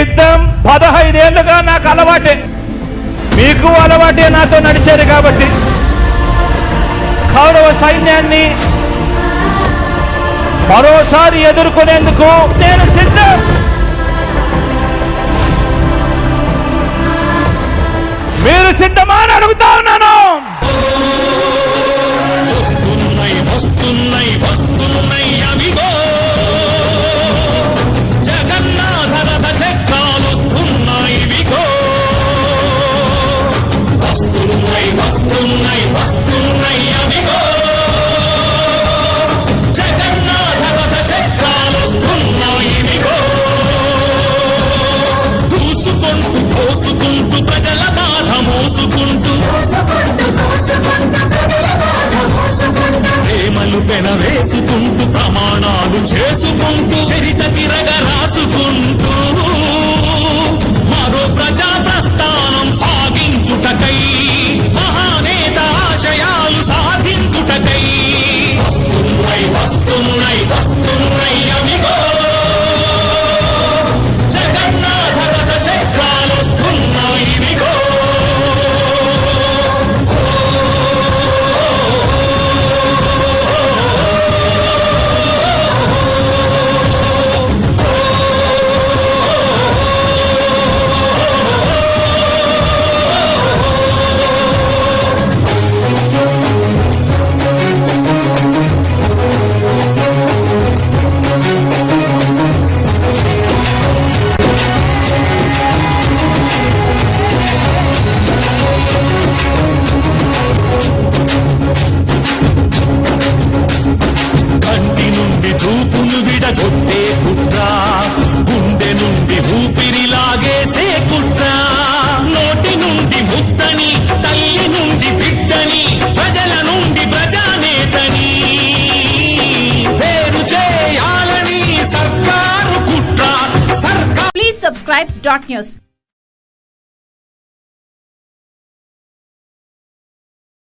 యుద్ధం పదహైదేళ్ళుగా నాకు అలవాటే. మీకు అలవాటే నాతో నడిచారు కాబట్టి. కౌరవ సైన్యాన్ని మరోసారి ఎదుర్కొనేందుకు నేను సిద్ధం. మీరు సిద్ధమా అని అడుగుతా ఉన్నాను. చేసుకుంటూ ప్రమాణాలు చేసుకుంటూ చరిత తిరగ రాసుకుంటూ subscribe dot news.